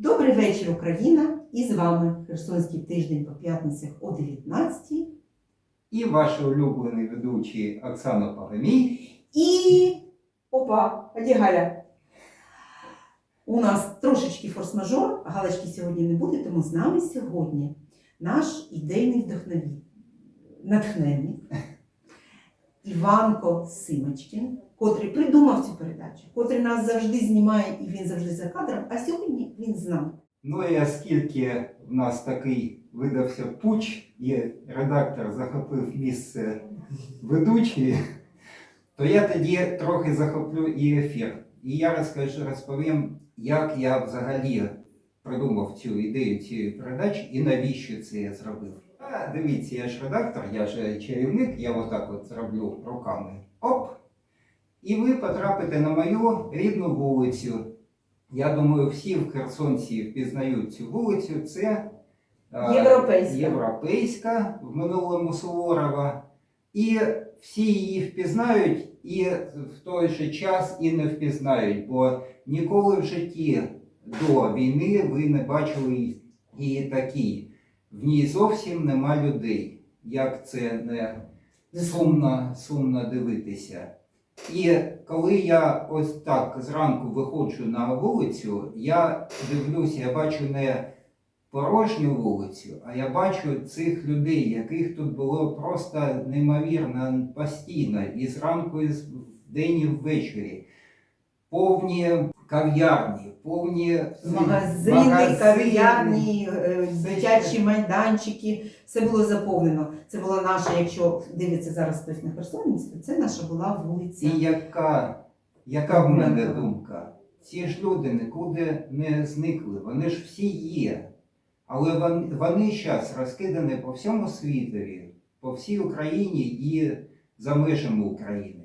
Добрий вечір, Україна! І з вами Херсонський тиждень по п'ятницях о 19 І ваші улюблені ведучі Оксана Пагамій. І опа, Галя? У нас трошечки форс-мажор, а Галочки сьогодні не буде, тому з нами сьогодні наш ідейний вдохнові... натхненник Іванко Симочкін, котрий придумав цю передачу, котрий нас завжди знімає і він завжди за кадром, а сьогодні він з нами. Ну і оскільки в нас такий видався пуч, і редактор захопив місце ведучої, то я тоді трохи захоплю і ефір. І я розкажу, розповім, як я взагалі придумав цю ідею цієї передачі і навіщо це я зробив. А, дивіться, я ж редактор, я ж чарівник, я отак от зроблю руками. Оп! І ви потрапите на мою рідну вулицю. Я думаю, всі в Херсонці впізнають цю вулицю. Це е, Європейська. Європейська в минулому Суворова. І всі її впізнають, і в той же час і не впізнають, бо ніколи в житті до війни ви не бачили її такій. В ній зовсім нема людей. Як це не сумно, сумно дивитися. І коли я ось так зранку виходжу на вулицю, я дивлюся, я бачу не порожню вулицю, а я бачу цих людей, яких тут було просто неймовірно постійно, і зранку, і вдень, і ввечері. Повні кав'ярні, повні Магазини, магазини. кав'ярні, е, дитячі майданчики, все було заповнено. Це була наша, якщо дивиться зараз хтось на Херсонність, то це наша була вулиця. І яка, яка в мене думка? Ці ж люди нікуди не зникли, вони ж всі є. Але вони зараз розкидані по всьому світові, по всій Україні і за межами України.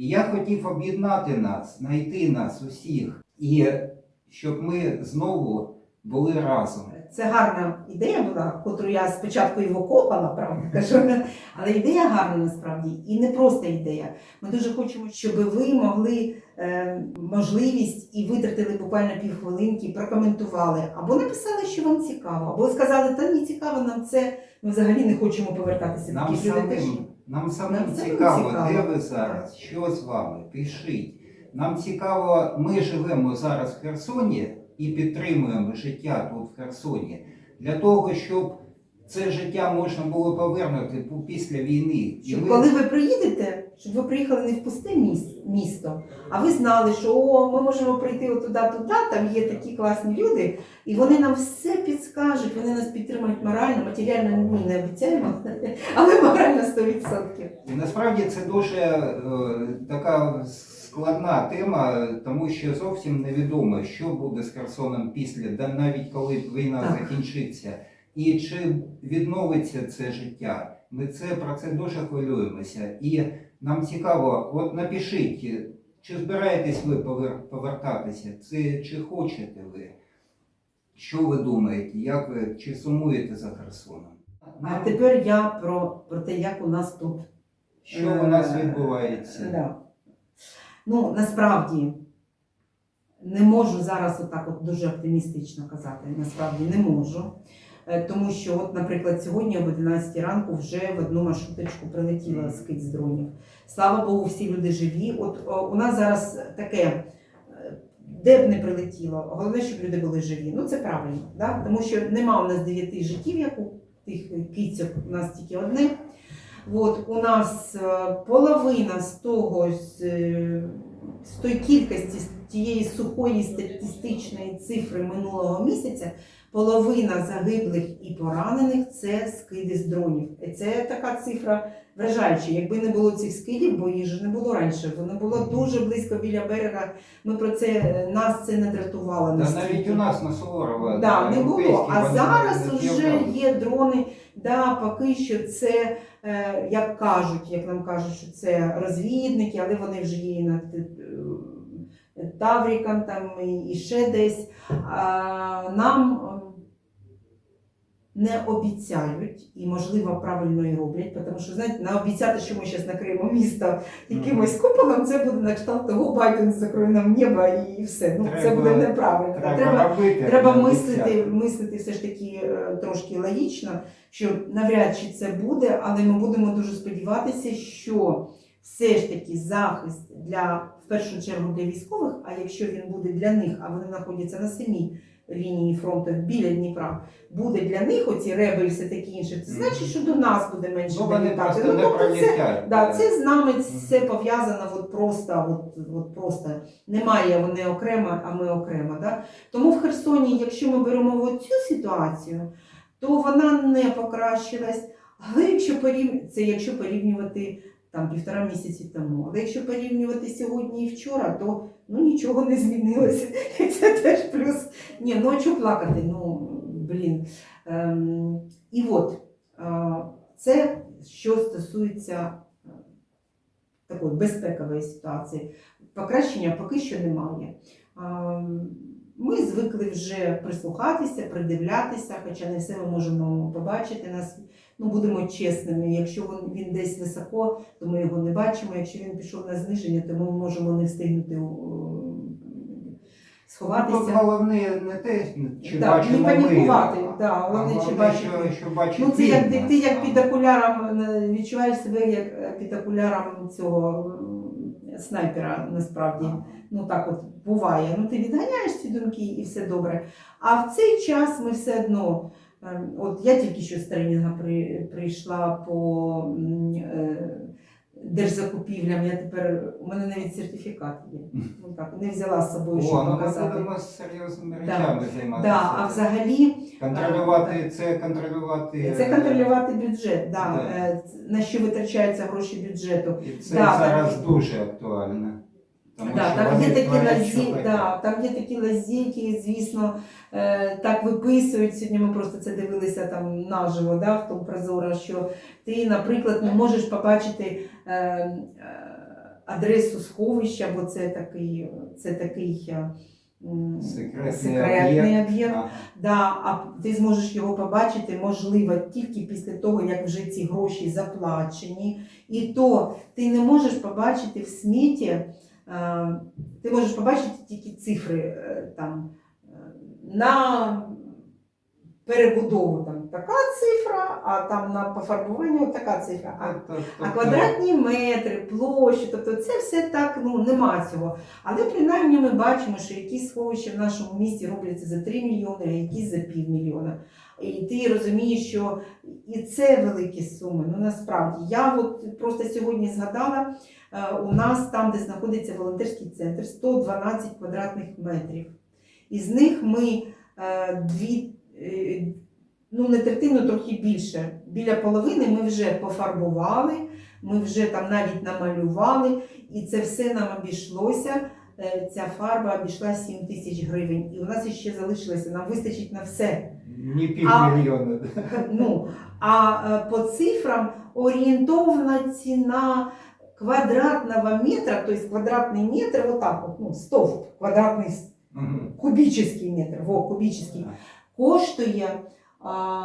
І я хотів об'єднати нас, знайти нас усіх, і щоб ми знову були разом. Це гарна ідея була, котру я спочатку і викопала, правда кажу. Але ідея гарна насправді і не просто ідея. Ми дуже хочемо, щоб ви могли е, можливість і витратили буквально півхвилинки, прокоментували, або написали, що вам цікаво, або сказали, та ні, цікаво нам це. Ми взагалі не хочемо повертатися теж. самим, нам самим Нам цікаво, цікаво. де ви зараз, що з вами, пишіть. Нам цікаво, ми живемо зараз в Херсоні і підтримуємо життя тут в Херсоні для того, щоб це життя можна було повернути після війни. І Щоб ви- коли ви приїдете, щоб ви приїхали не в пусте міс- місто, а ви знали, що о, ми можемо прийти отуди, туди, там є такі класні люди, і вони нам все підскажуть, вони нас підтримують морально, матеріально ні, не обіцяємо, але морально 100%. І насправді це дуже е, така складна тема, тому що зовсім невідомо, що буде з Херсоном після, да навіть коли війна Так. закінчиться, і чи відновиться це життя. Ми це про це дуже хвилюємося. І нам цікаво, от напишіть, чи збираєтесь ви повер- повертатися, це, чи хочете ви? Що ви думаєте? Як ви чи сумуєте за Херсоном? А тепер я про, про те, як у нас тут. Що у нас Е, відбувається? Да. Ну, насправді, не можу зараз отак от дуже оптимістично казати. Насправді не можу. Е, Тому що, от, наприклад, сьогодні об 11 ранку вже в одну маршруточку прилетіла з дронів. Слава Богу, всі люди живі. От о, у нас зараз таке, е, де б не прилетіло, головне, щоб люди були живі. Ну це правильно, да? тому що нема у нас дев'яти життів, як у тих кицьок, у нас тільки одне. От, у нас е, половина з того, з, з тої кількості, з тієї сухої статистичної цифри минулого місяця, половина загиблих і поранених це скиди з дронів. І це така цифра вражаюча. Якби не було цих скидів, бо їх же не було раніше, воно було дуже близько біля берега. Ми про це е, нас це не дратувало. Та навіть у нас на Суворова. Да, не було. А зараз вже є дрони. Да, поки що це, е, як кажуть, як нам кажуть, що це розвідники, але вони вже є і е, там і, ще десь. Нам е, не обіцяють і, можливо, правильно і роблять, тому що знаєте, наобіцяти, що ми зараз накриємо місто якимось куполом, це буде на кшталт того, Байден закриє нам небо і все. Ну це буде неправильно. Треба, Треба, робити. треба мислити, обіцяти. мислити все ж таки е, трошки логічно, що навряд чи це буде, але ми будемо дуже сподіватися, що все ж таки захист для першу чергу для військових, а якщо він буде для них, а вони знаходяться на самій лінії фронту біля Дніпра, буде для них оці реби і все таке інше, це значить, що до нас буде менше Ну, вони долітати. просто не тобто це. Да, це з нами все пов'язано от просто, от, от просто немає вони окремо, а ми окремо. Да? Тому в Херсоні, якщо ми беремо от цю ситуацію, то вона не покращилась. Але якщо порів... це якщо порівнювати там півтора місяці тому, але якщо порівнювати сьогодні і вчора, то ну нічого не змінилося. Це теж плюс. Ні, ну а чого плакати? Ну блін. Ем, і от е, це що стосується е, такої безпекової ситуації. Покращення поки що немає. Ем, Ми звикли вже прислухатися, придивлятися, хоча не все ми можемо побачити. Нас ну будемо чесними. Якщо він, він десь високо, то ми його не бачимо. Якщо він пішов на зниження, то ми можемо не встигнути о, Тут сховатися. головне не те, чи Да, бачимо не панікувати, ми, да, а головне, чи бачимо. що, що бачить Ну, це як ти, ти як під окуляром е, відчуваєш себе як е, під окуляром цього снайпера насправді. Ну так от буває. Ну ти відганяєш ці думки і все добре. А в цей час ми все одно. Е, От я тільки що з тренінга при, прийшла по е, держзакупівлям. Я тепер у мене навіть сертифікат є. Ну так не взяла з собою, щоб О, ну показати. з серйозними Да. речами Да, займатися. а взагалі Контролювати це контролювати. це контролювати бюджет, да, Да. е, на що витрачаються гроші бюджету. І це Да, зараз дуже актуально. Тому Да, що там вони є такі творять, лазі, да, там є такі лазейки, звісно, е, так виписують. Сьогодні ми просто це дивилися там наживо, да, в тому прозоро, що ти, наприклад, не можеш побачити е, е, адресу сховища, бо це такий, це такий е, м, Секретний секретний об'єкт. Ага. Да, а ти зможеш його побачити, можливо, тільки після того, як вже ці гроші заплачені. І то ти не можеш побачити в сміті, ти можеш побачити тільки цифри е, там е, на перебудову там така цифра, а там на пофарбування така цифра. А Тобто- а квадратні метри, площі, тобто це все так, ну нема цього. Але принаймні ми бачимо, що якісь сховища в нашому місті робляться за 3 мільйони, а якісь за півмільйона. І ти розумієш, що і це великі суми. Ну насправді я от просто сьогодні згадала, е, у нас там, де знаходиться волонтерський центр, 112 квадратних метрів. Із них ми е, дві. Е, Ну, не третину, трохи більше. Біля половини ми вже пофарбували, ми вже там навіть намалювали, і це все нам обійшлося. Е, Ця фарба обійшла 7 тисяч гривень. І у нас ще залишилося, нам вистачить на все. Не півмільйона. Ну, а е, по цифрам орієнтовна ціна квадратного метра, тобто квадратний метр, вот так вот, ну, стовп, квадратний Мгм. кубічний метр, во, кубічний, коштує а,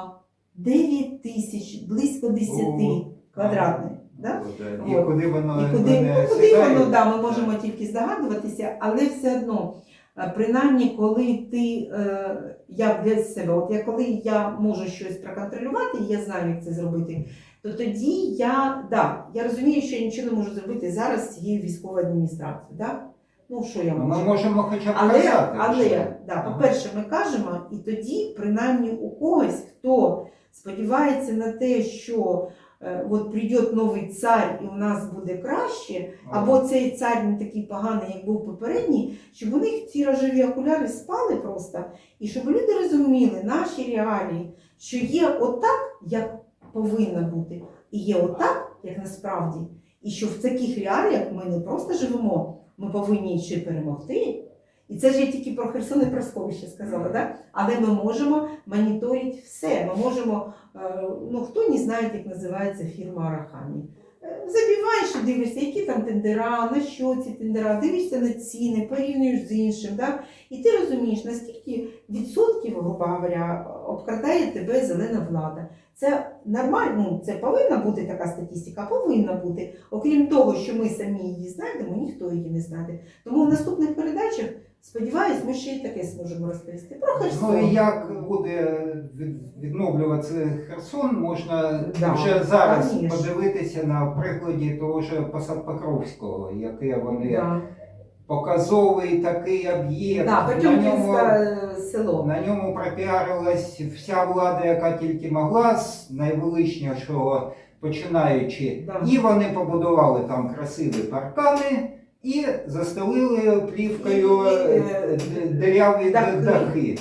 9 тисяч, близько 10 О, квадратних. Да? І От. куди воно І куди, мене ну, куди сідає? воно, да, ми можемо тільки здогадуватися, але все одно, е, принаймні, коли ти, е, я для себе, от я коли я можу щось проконтролювати, і я знаю, як це зробити, то тоді я, да, я розумію, що я нічого не можу зробити зараз з цією військовою адміністрацією. Да? Ну, що я можу? Ми можемо хоча б Але, казати. але що- да, по-перше, ми кажемо, і тоді, принаймні, у когось, хто сподівається на те, що е, от прийде новий цар і у нас буде краще, або цей цар не такий поганий, як був попередній, щоб у них ці рожеві окуляри спали просто, і щоб люди розуміли наші реалії, що є отак, як повинно бути, і є отак, як насправді. І що в таких реаліях ми не просто живемо, ми повинні ще перемогти. І це ж я тільки про Херсон і про сховище сказала, да? але ми можемо моніторити все. Ми можемо, е, ну хто не знає, як називається фірма Арахамі. Забиваєш і дивишся, які там тендера, на що ці тендера, дивишся на ціни, порівнюєш з іншим. Да? І ти розумієш, наскільки відсотків, грубо говоря, обкрадає тебе зелена влада. Це нормально, ну, це повинна бути така статистика, повинна бути. Окрім того, що ми самі її знайдемо, ніхто її не знайде. Тому в наступних передачах, сподіваюсь, ми ще й таке зможемо розповісти. Про Херсон. Ну і як буде від- відновлюватися Херсон, можна Да, вже зараз конечно. подивитися на прикладі того ж Посад Покровського, яке вони Да. показовий такий об'єкт. Да, на Потьомкінське ньому е, село. На ньому пропіарилась вся влада, яка тільки могла, з найвеличнішого починаючи. Да. І вони побудували там красиві паркани і застелили плівкою е, е, дерев'яні дахи. дахи.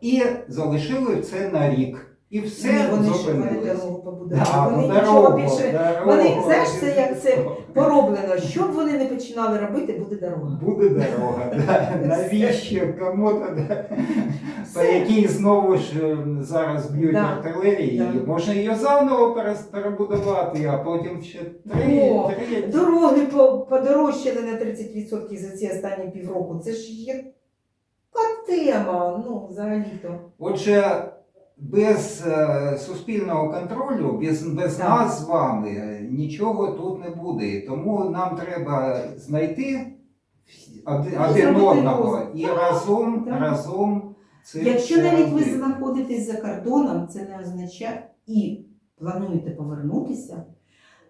І залишили це на рік. І все Ні, вони ж вони зупинилось. дорогу побудували. Да, вони ну, нічого дорогу, більше дорогу. вони, знаєш, це як це пороблено. Що б вони не починали робити, буде дорога. Буде дорога. Да. Навіщо? Кому-то да. по Все. якій знову ж е, зараз б'ють Да. артилерії, Да. можна її заново перес- перебудувати, а потім ще три, О, три. Дороги по- подорожчали на 30% за ці останні півроку. Це ж яка тема, ну, взагалі-то. Отже, без е, суспільного контролю, без, без Так. нас з вами е, нічого тут не буде. Тому нам треба знайти один, одного і Так, разом, так. разом це Якщо навіть ви знаходитесь за кордоном, це не означає і плануєте повернутися.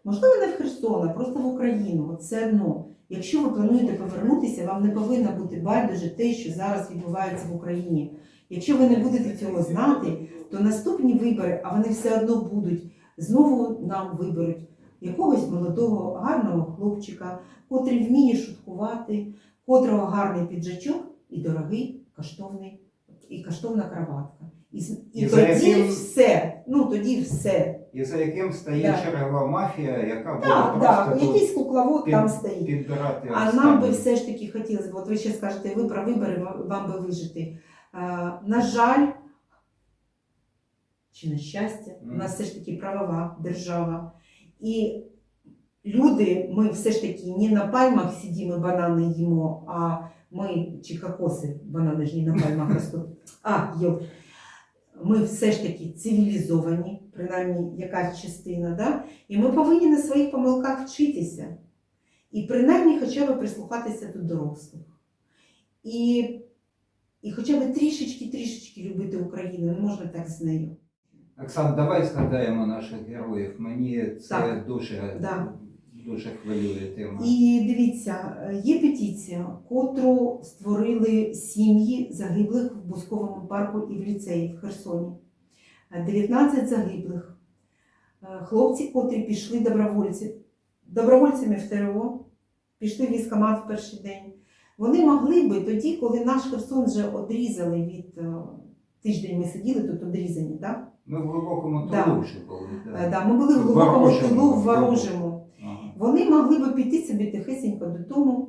Можливо, не в Херсон, а просто в Україну. От Все одно. Якщо ви плануєте повернутися, вам не повинно бути байдуже те, що зараз відбувається в Україні. Якщо ви не будете цього знати, то наступні вибори, а вони все одно будуть, знову нам виберуть якогось молодого, гарного хлопчика, котрий вміє шуткувати, котрого гарний піджачок і дорогий коштовний і коштовна краватка. І, і І тоді яким- все. Ну тоді все. І за яким стоїть Да. чергова мафія, яка буде Так, просто так, якийсь кукловод під- там стоїть. А нам би все ж таки хотілося б, от ви ще скажете, ви про вибори, вам би вижити. А, на жаль, чи на щастя, у нас все ж таки правова держава. І люди, ми все ж таки не на пальмах сидимо, і банани їмо, а ми, чи кокоси, банани ж не на пальмах ростуть. А, йо. Ми все ж таки цивілізовані, принаймні якась частина, да? і ми повинні на своїх помилках вчитися. І принаймні хоча б прислухатися до дорослих. І, і хоча б трішечки-трішечки любити Україну, не можна так з нею. Оксан, давай згадаємо наших героїв. Мені це Так. дуже, Да. дуже хвилює тема. І дивіться, є петиція, котру створили сім'ї загиблих в Бусковому парку і в ліцеї в Херсоні. Е, 19 загиблих. Е, Хлопці, котрі пішли добровольці, добровольцями в ТРО, пішли в військкомат в перший день. Вони могли би тоді, коли наш Херсон вже одрізали від е, тиждень ми сиділи тут одрізані, так? Ми в глибокому тилу вже були. Е, Да, ми були в глибокому тилу в ворожому. Ага. Вони могли би піти собі тихесенько додому,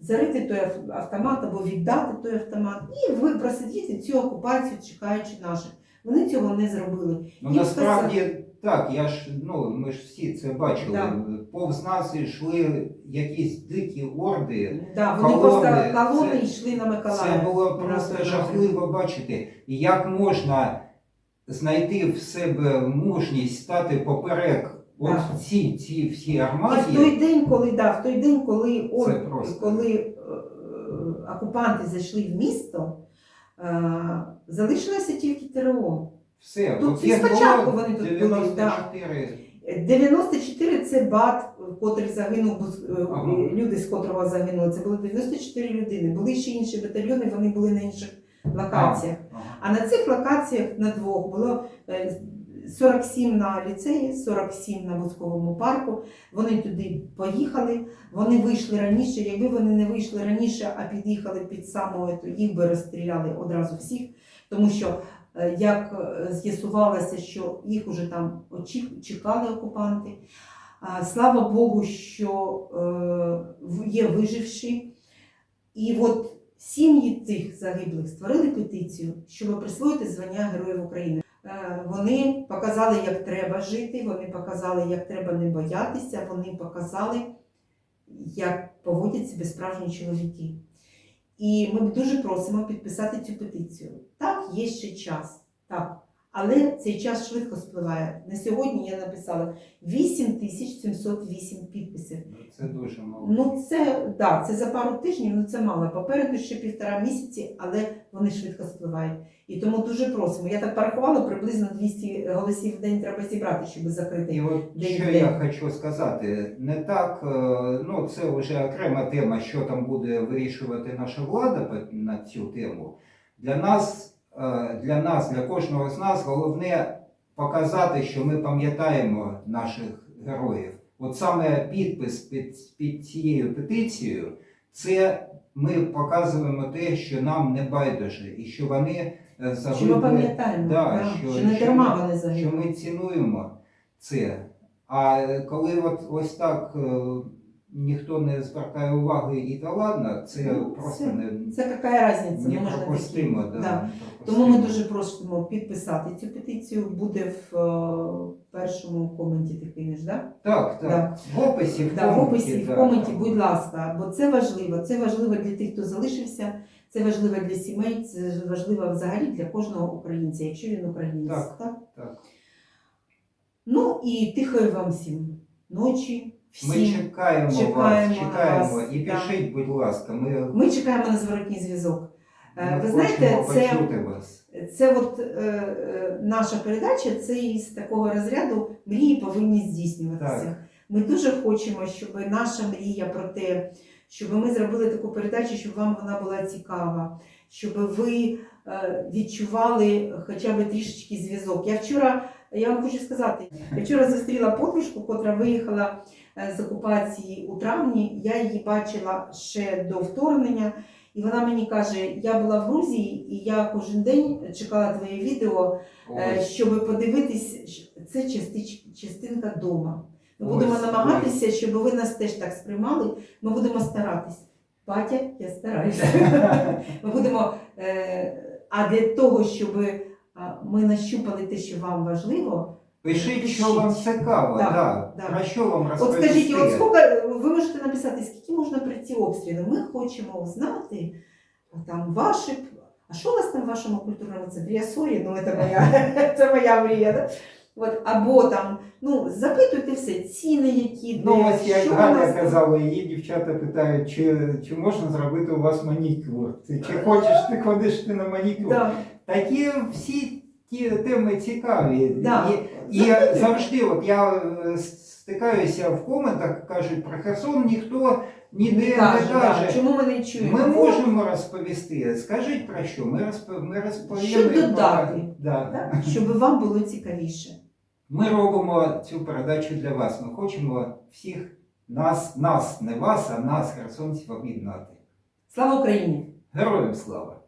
зарити той автомат або віддати той автомат і ви просидіти цю окупацію, чекаючи наших. Вони цього не зробили. Ну насправді так, я ж ну ми ж всі це бачили. Да. Повз нас йшли якісь дикі орди. Да, вони Колони, просто колони це- йшли на Миколаїв. Це було нас просто жахливо бачити. І як можна знайти в себе мужність стати поперек от ці, ці всі І в той день, коли да, в той день, коли, Це ор- коли е, е, окупанти зайшли в місто, е, залишилося тільки ТРО. Все, Тут от їх спочатку вони тут були, 94. 94 це бат, котрий загинув, е, Ага. люди, з котрого загинули. Це було 94 людини. Були ще інші батальйони, вони були на інших локаціях. Ага. А на цих локаціях на двох було е, 47 на ліцеї, 47 на Бусковому парку. Вони туди поїхали, вони вийшли раніше. Якби вони не вийшли раніше, а під'їхали під самою, то їх би розстріляли одразу всіх. Тому що е, як е, з'ясувалося, що їх уже там чекали окупанти. Слава Богу, що е, є виживші. І от сім'ї цих загиблих створили петицію, щоб присвоїти звання Героїв України. Е, Вони показали, як треба жити, вони показали, як треба не боятися, вони показали, як поводять себе справжні чоловіки. І ми дуже просимо підписати цю петицію. Так, є ще час. Так. Але цей час швидко спливає. На сьогодні я написала 8708 підписів. Це дуже мало. Ну, це да, це за пару тижнів, ну це мало. Попереду ще півтора місяці, але вони швидко спливають. І тому дуже просимо. Я так порахувала, приблизно 200 голосів в день треба зібрати, щоб І закрити. от День що в я хочу сказати, не так, е, ну це вже окрема тема, що там буде вирішувати наша влада на цю тему. Для нас, для нас, для кожного з нас головне показати, що ми пам'ятаємо наших героїв. От саме підпис під, під цією петицією, це ми показуємо те, що нам не байдуже, і що вони е, Що ми пам'ятаємо, Да, що- що, не дарма вони що ми цінуємо це. А коли от ось так е, ніхто не звертає уваги і та ладно, це Ну, просто це не, Це яка різниця? Ну, можна непропустимо. Да, Да. Тому ми дуже просимо підписати цю петицію. Буде в е, першому коменті ти кинеш, да? Так, так. Да. В описі, в Да, в коменті, описі, в коменті, там. будь ласка, бо це важливо. Це важливо для тих, хто залишився, це важливо для сімей, це важливо взагалі для кожного українця, якщо він українець. Так. так? Так. Ну і тихої вам всім ночі. Ми Всім. чекаємо, чекаємо вас, на чекаємо. вас, І да. пишіть, будь ласка, ми, Ми чекаємо на зворотній зв'язок. Е, Ви знаєте, хочемо це, почути вас. це от, е, е, наша передача, це із такого розряду мрії повинні здійснюватися. Так. Ми дуже хочемо, щоб наша мрія про те, щоб ми зробили таку передачу, щоб вам вона була цікава, щоб ви е, відчували хоча б трішечки зв'язок. Я вчора, я вам хочу сказати, я вчора зустріла подружку, котра виїхала з окупації у травні. Я її бачила ще до вторгнення. І вона мені каже: я була в Грузії, і я кожен день чекала твоє відео, е, Ось. щоб подивитись, це частич- частинка дома. Ми Ось, будемо намагатися, щоб ви нас теж так сприймали. Ми будемо старатись. Батя, я стараюся. Ми будемо. е, А для того, щоб ми нащупали те, що вам важливо. Пишіть, що пишіть. вам цікаво, Да, да, да. про що вам От розповісти. скажіть, от скільки ви можете написати, скільки можна прийти обстріли? Ми хочемо знати а там ваші. А що у вас там в вашому культурному центрі? Я сорі, ну це моя, це моя мрія. Да? От, або там, ну, запитуйте все, ціни, які, Ну, де, ось як що у Галя нас там. казала, її дівчата питають, чи, чи можна зробити у вас манікюр. Ти, чи хочеш ти ходиш ти на манікюр. Да, Такі всі ті теми цікаві. да. І, і завжди, от я е, стикаюся в коментах, кажуть, про Херсон ніхто ніде не Каже, да. Чому ми не чуємо? Ми можемо розповісти. Скажіть про що? Ми, розповімо. Що додати? Да. Так, щоб вам було цікавіше. Ми робимо цю передачу для вас. Ми хочемо всіх нас, нас, не вас, а нас, херсонців, об'єднати. Слава Україні! Героям слава!